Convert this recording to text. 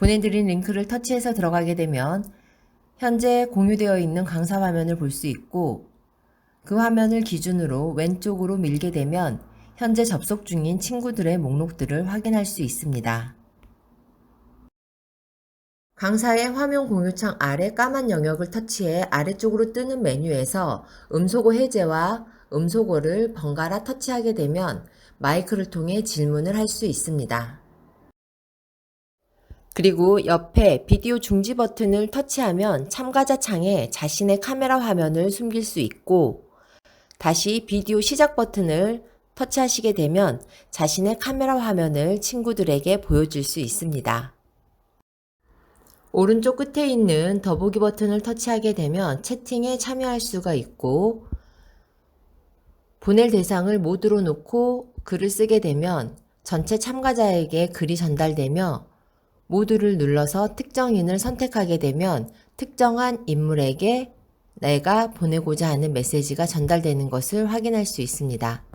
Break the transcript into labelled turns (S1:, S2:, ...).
S1: 보내드린 링크를 터치해서 들어가게 되면 현재 공유되어 있는 강사 화면을 볼 수 있고 그 화면을 기준으로 왼쪽으로 밀게 되면 현재 접속 중인 친구들의 목록들을 확인할 수 있습니다. 강사의 화면 공유창 아래 까만 영역을 터치해 아래쪽으로 뜨는 메뉴에서 음소거 해제와 음소거를 번갈아 터치하게 되면 마이크를 통해 질문을 할 수 있습니다. 그리고 옆에 비디오 중지 버튼을 터치하면 참가자 창에 자신의 카메라 화면을 숨길 수 있고 다시 비디오 시작 버튼을 터치하시게 되면 자신의 카메라 화면을 친구들에게 보여줄 수 있습니다. 오른쪽 끝에 있는 더보기 버튼을 터치하게 되면 채팅에 참여할 수가 있고 보낼 대상을 모두로 놓고 글을 쓰게 되면 전체 참가자에게 글이 전달되며 모두를 눌러서 특정인을 선택하게 되면 특정한 인물에게 내가 보내고자 하는 메시지가 전달되는 것을 확인할 수 있습니다.